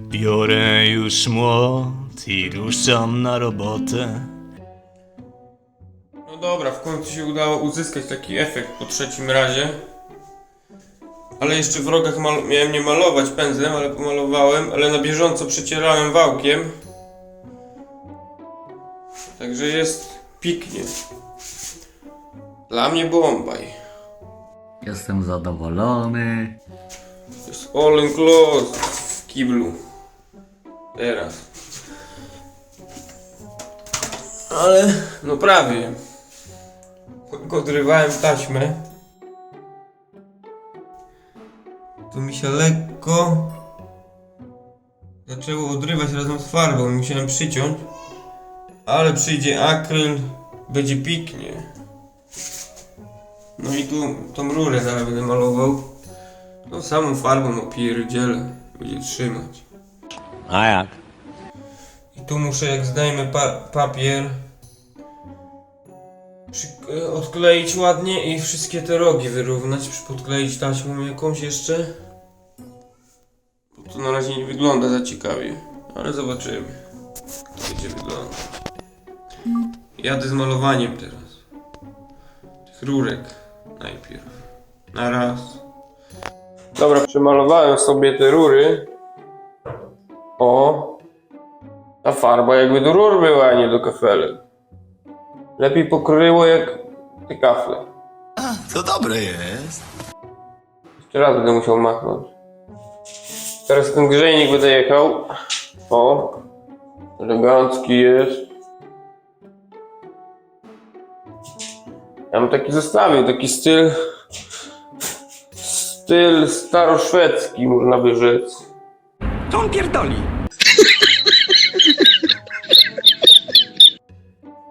Biorę już młot i ruszam na robotę. No dobra, w końcu się udało uzyskać taki efekt po trzecim razie. Ale jeszcze w rogach mal- miałem nie malować pędzlem, ale pomalowałem, ale na bieżąco przecierałem wałkiem. Także jest piknie. Dla mnie Bombaj. Jestem zadowolony. To jest all enclosed w kiblu. Teraz. Ale, no prawie. Odrywałem taśmę, to mi się lekko zaczęło odrywać razem z farbą. Musiałem przyciąć, ale przyjdzie akryl, będzie piknie. No i tu tą rurę zaraz będę malował. No samą farbą opierdzielę, będzie trzymać. A jak? I tu muszę, jak zdejmę pa papier, e, odkleić ładnie i wszystkie te rogi wyrównać, podkleić taśmą jakąś jeszcze. Bo to na razie nie wygląda za ciekawie, ale zobaczymy, jak będzie wyglądać. Jadę z malowaniem teraz. Tych rurek najpierw. Na raz. Dobra, przemalowałem sobie te rury. O, ta farba jakby do rur była, a nie do kafelek. Lepiej pokryło jak te kafle. To dobre jest. Jeszcze raz będę musiał machnąć. Teraz ten grzejnik będę jechał. O, elegancki jest. Ja bym taki zostawił, taki styl... Styl staroszwedzki, można by rzec. To on pierdoli.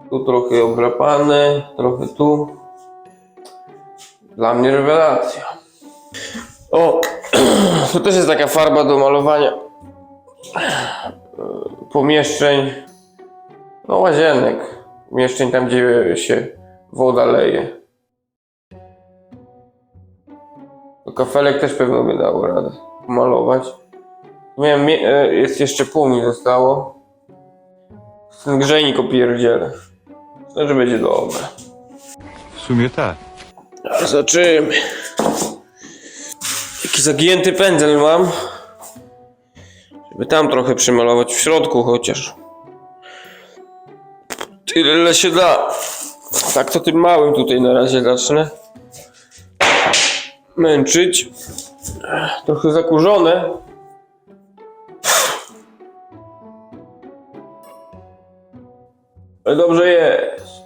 Tu trochę obrapane, trochę tu. Dla mnie rewelacja. O, to też jest taka farba do malowania e, pomieszczeń, no łazienek, pomieszczeń tam gdzie się woda leje. To kafelek też pewno by dało radę malować. Miałem, e, jest jeszcze pół mi zostało. Ten grzejnik opierdzielę. Że będzie dobre. W sumie tak. Zobaczymy. Taki zagięty pędzel mam. Żeby tam trochę przymalować w środku chociaż. Tyle ile się da. Tak to tym małym tutaj na razie zacznę. Męczyć. Trochę zakurzone. Ale dobrze jest.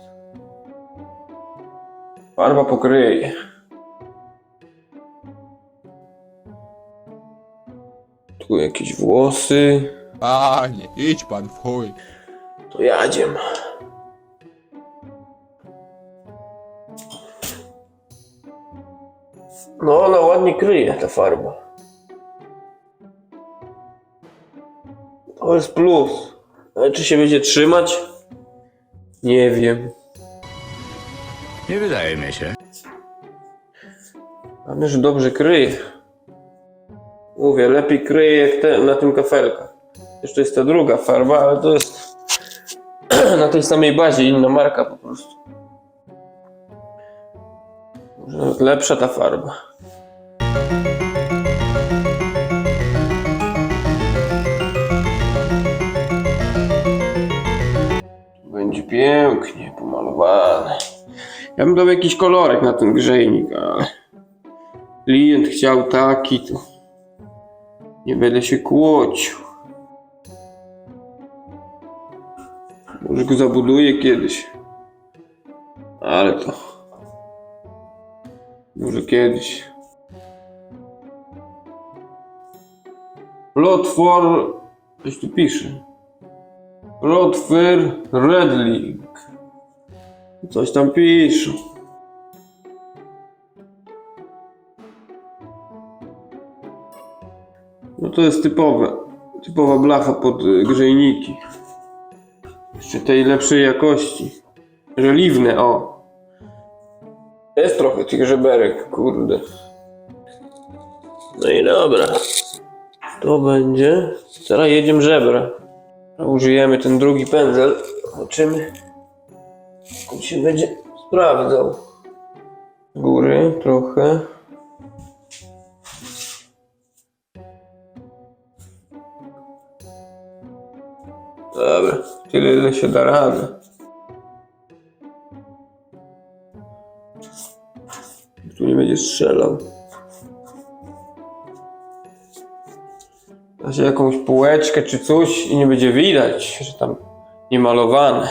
Farba pokryje. Tu jakieś włosy. Panie, idź pan w chuj. To jadziem. No, ona ładnie kryje, ta farba. To jest plus. Ale czy się będzie trzymać? Nie wiem. Nie wydaje mi się. Mamy, że dobrze kryje. Mówię, lepiej kryje jak te, na tym kafelkach. Jeszcze jest ta druga farba, ale to jest na tej samej bazie, inna marka po prostu. Może nawet lepsza ta farba. Pięknie pomalowane. Ja bym dał jakiś kolorek na ten grzejnik, ale klient chciał taki, to nie będę się kłócił. Może go zabuduję kiedyś. Ale to... Może kiedyś. Plot for... Coś tu pisze. For Redling. Coś tam pisze. No to jest typowe. Typowa blacha pod y, grzejniki. Jeszcze tej lepszej jakości. Żeliwne, o. Jest trochę tych żeberek, kurde. No i dobra. To będzie. Teraz jedziemy żebra. Użyjemy ten drugi pędzel. Zobaczymy. Jak on się będzie sprawdzał. Góry trochę. Dobra, tyle ile się da rady. Tu nie będzie strzelał. Się jakąś półeczkę czy coś i nie będzie widać, że tam nie malowane.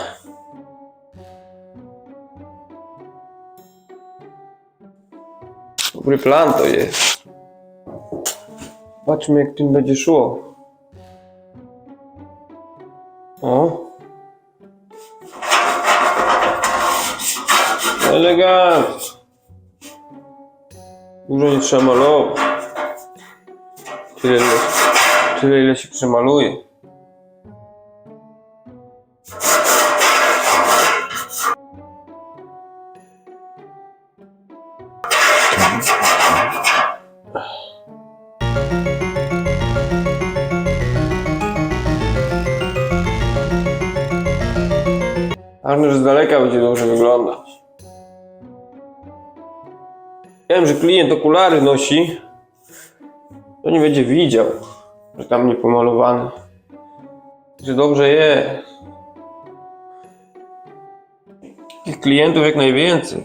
Dobry plan to jest. Zobaczmy jak tym będzie szło. O. Elegancko. Dużo nie trzeba malować. Tyle ile, tyle ile się przemaluje. Że z daleka będzie dobrze wyglądać. Wiem, że klient okulary nosi, to nie będzie widział, że tam nie pomalowany. Że dobrze jest. Takich klientów jak najwięcej.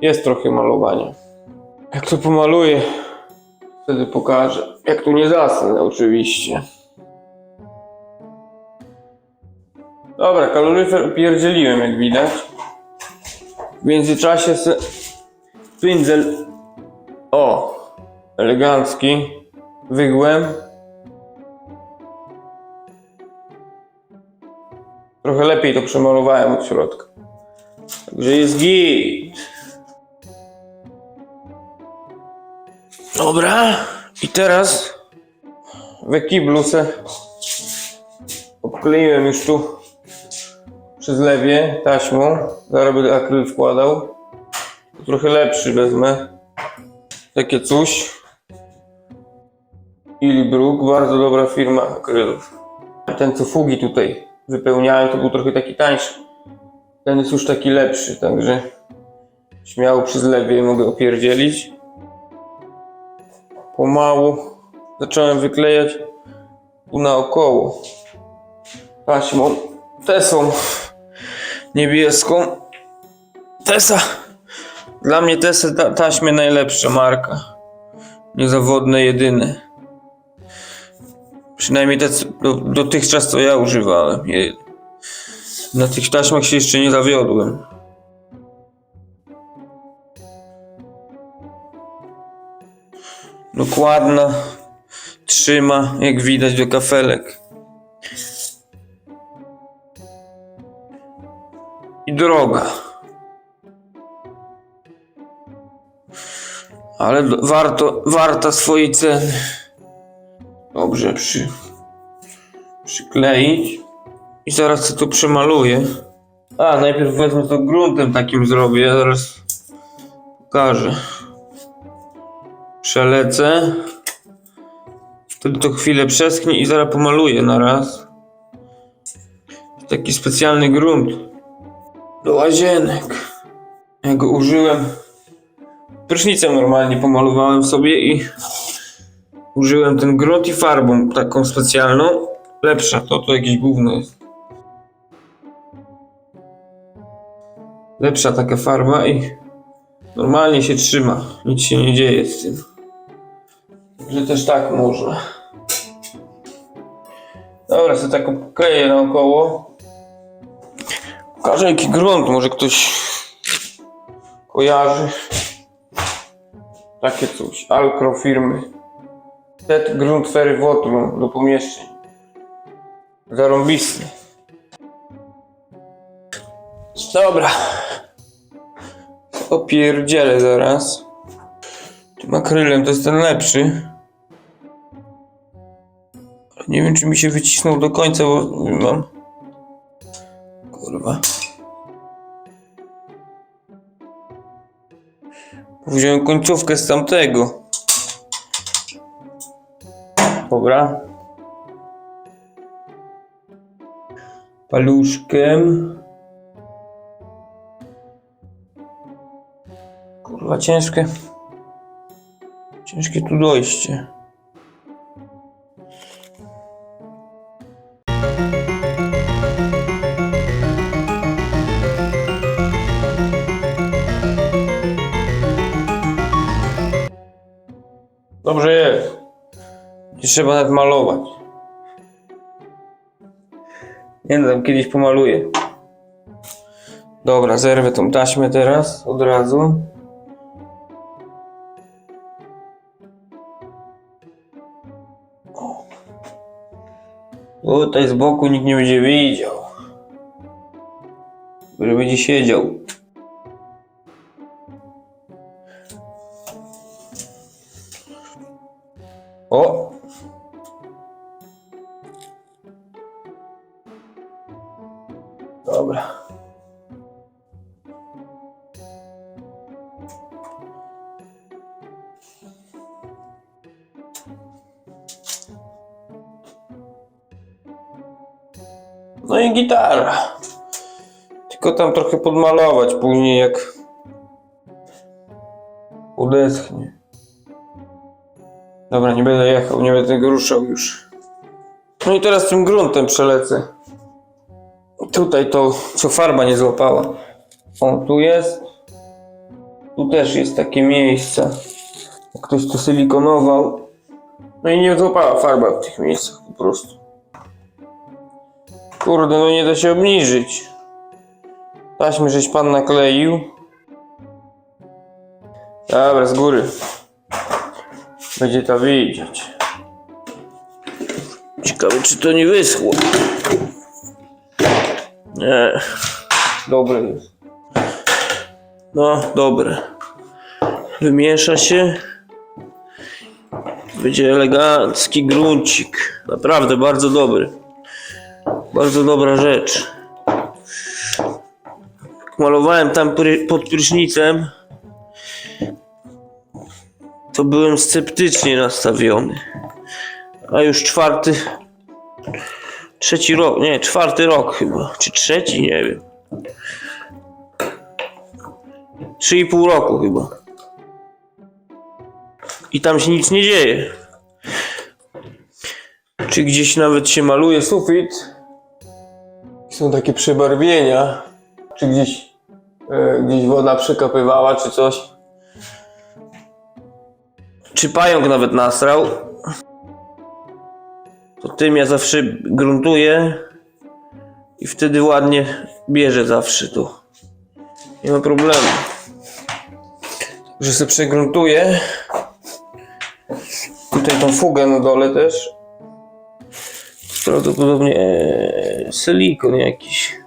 Jest trochę malowania. Jak to pomaluję, wtedy pokażę. Jak tu nie zasnę, oczywiście. Dobra, kaloryfer pierdzieliłem, jak widać. W międzyczasie se... Pędzel... O! Elegancki. Wygłem. Trochę lepiej to przemalowałem od środka. Także jest git. Dobra. I teraz w ekiblu se obkleiłem już tu przy zlewie taśmą. Zaraz będę akryl wkładał. Trochę lepszy wezmę. Takie coś. Ilibrook, bardzo dobra firma akrylów. Ten co fugi tutaj wypełniałem to był trochę taki tańszy. Ten jest już taki lepszy, także śmiało przy zlewie mogę opierdzielić. Pomału zacząłem wyklejać tu naokoło taśmą Tesą niebieską. Tesa. Dla mnie Tesy ta, taśmy najlepsza marka. Niezawodne, jedyne. Przynajmniej te, do, dotychczas co ja używałem. Na tych taśmach się jeszcze nie zawiodłem. Dokładna. Trzyma, jak widać, do kafelek. i droga. Ale warto, warta swojej ceny. Dobrze przy, przykleić. I zaraz to przemaluję. A, najpierw wezmę to gruntem takim zrobię, zaraz pokażę. Przelecę. Wtedy to chwilę przesknie i zaraz pomaluję na raz. Taki specjalny grunt do łazienek. Ja go użyłem. Prysznicem normalnie pomalowałem sobie i użyłem ten grunt i farbą taką specjalną. Lepsza, to to jakieś gówno jest. Lepsza taka farba i normalnie się trzyma. Nic się nie dzieje z tym. Że też tak można. Dobra, sobie tak kleję naokoło. Pokażę jaki grunt, może ktoś kojarzy. Takie coś, Alcro firmy. Set grunt fery wotru do pomieszczeń. Zarąbisty. Dobra. Opierdzielę zaraz. Tym akrylem to jest ten lepszy. Nie wiem czy mi się wycisnął do końca, bo mam... Kurwa. Wziąłem końcówkę z tamtego. Dobra. Paluszkiem. Kurwa, ciężkie. Ciężkie tu dojście. Trzeba nawet malować. Nie no, kiedyś pomaluję. Dobra, zerwę tą taśmę teraz, od razu. O. Tutaj z boku nikt nie będzie widział. Że będzie siedział. No i gitara. Tylko tam trochę podmalować później jak udeschnie. Dobra, nie będę jechał, nie będę tego ruszał już. No i teraz tym gruntem przelecę. Tutaj to, co farba nie złapała. O, tu jest. Tu też jest takie miejsce. Ktoś to silikonował. No i nie złapała farba w tych miejscach po prostu. Kurde, no nie da się obniżyć. Taśmy żeś pan nakleił. Dobra, z góry. Będzie to widzieć. Ciekawe, czy to nie wyschło. Nie. Dobre jest. No, dobre. Wymiesza się. Będzie elegancki gruncik. Naprawdę bardzo dobry. Bardzo dobra rzecz. Malowałem tam pod prysznicem, to byłem sceptycznie nastawiony. A już czwarty, trzeci rok, nie, czwarty rok chyba, czy trzeci, nie wiem. Trzy i pół roku chyba. I tam się nic nie dzieje. Czy gdzieś nawet się maluje sufit? Są takie przebarwienia. Czy gdzieś, e, gdzieś woda przekapywała, czy coś. Czy pająk nawet nasrał? To tym ja zawsze gruntuję i wtedy ładnie bierze zawsze to. Nie ma problemu. Że sobie przegruntuję. Tutaj tą fugę na dole też. Prawdopodobnie e, silikon jakiś.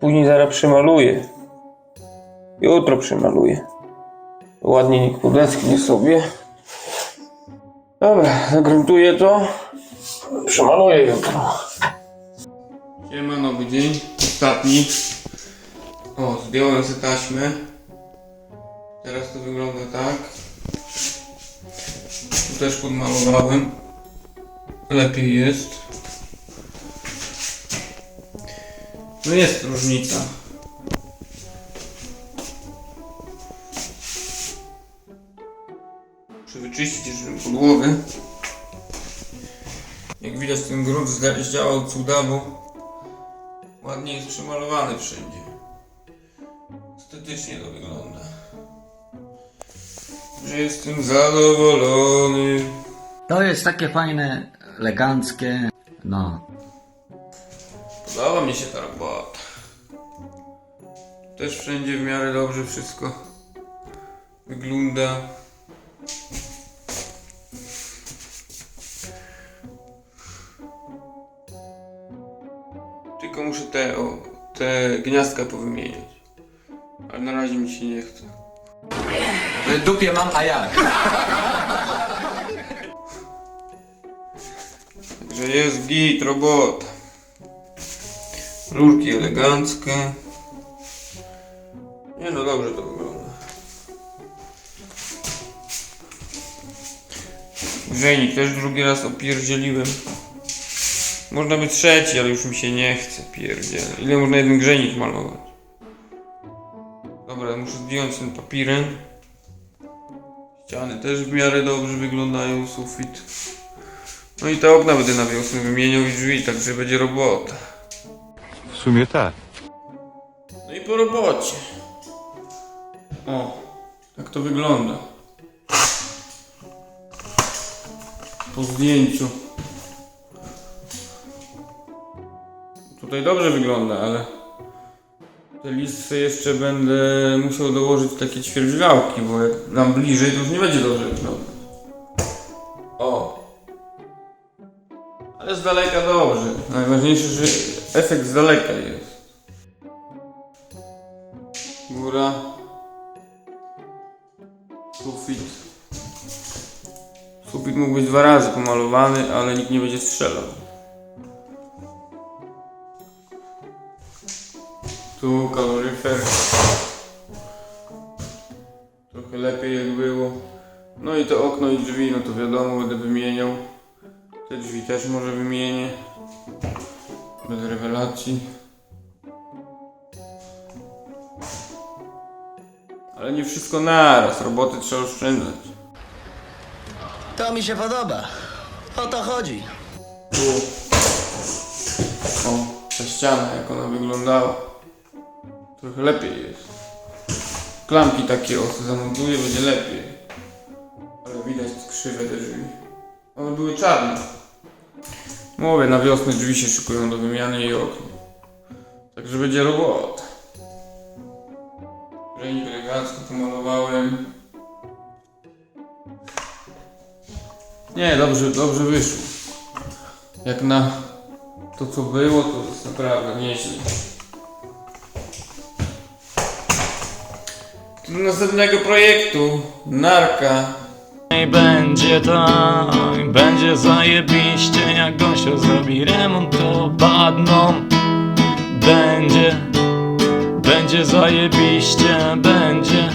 Później zaraz przemaluję. Jutro przemaluję. Ładnie niech podeschnie sobie. Dobra, zagruntuję to. Przemaluję jutro. Siema, nowy dzień. Ostatni. O, zdjąłem sobie taśmę. Teraz to wygląda tak. Też podmalowałem. Lepiej jest. No jest różnica. Muszę wyczyścić jeszcze podłogę. Jak widać ten grunt zdziałał cuda, bo ładnie jest przemalowany wszędzie. Estetycznie to wygląda. Jestem zadowolony. To jest takie fajne, eleganckie. No. Podoba mi się ta robota. Też wszędzie w miarę dobrze wszystko wygląda. Tylko muszę te, o, te gniazdka powymieniać. Ale na razie mi się nie chce. Dupie mam, a jak? Także jest git, robot. Rurki eleganckie. Nie no, dobrze to wygląda. Grzejnik też drugi raz opierdzieliłem. Można by trzeci, ale już mi się nie chce, pierdziel. Ile można jeden grzejnik malować? Dobra, muszę zdjąć ten papirem. Ściany też w miarę dobrze wyglądają, sufit. No i te okna będę na wiosnę wymieniał i drzwi, także będzie robota. W sumie tak. No i po robocie. O, tak to wygląda. Po zdjęciu. Tutaj dobrze wygląda, ale te listwy jeszcze będę musiał dołożyć takie ćwierćgałki, bo jak dam bliżej, to już nie będzie dobrze wyglądać. O. Ale z daleka dobrze. Najważniejsze, że efekt z daleka jest. Góra. Sufit. Sufit mógł być dwa razy pomalowany, ale nikt nie będzie strzelał. Tu kaloryfer. Trochę lepiej jak było. No i to okno i drzwi, no to wiadomo, będę wymieniał. Te drzwi też może wymienię. Bez rewelacji. Ale nie wszystko naraz, roboty trzeba oszczędzać. To mi się podoba. O to chodzi. Tu. O, ta ściana, jak ona wyglądała. Trochę lepiej jest. Klamki takie o, zamontuję, będzie lepiej. Ale widać krzywe te drzwi. One były czarne. Mówię, na wiosnę drzwi się szykują do wymiany i okno. Także będzie robota. Grzejnik elegancko pomalowałem. Nie, dobrze, dobrze wyszło. Jak na to co było, to jest naprawdę nieźle. Do następnego projektu. Narka. Będzie tak, będzie zajebiście Jak gościa zrobi remont to padną Będzie, będzie zajebiście Będzie,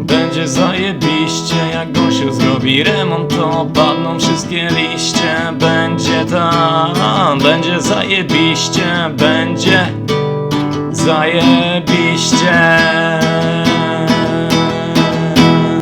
będzie zajebiście Jak gościu zrobi remont to padną wszystkie liście Będzie tak, będzie zajebiście Będzie zajebiście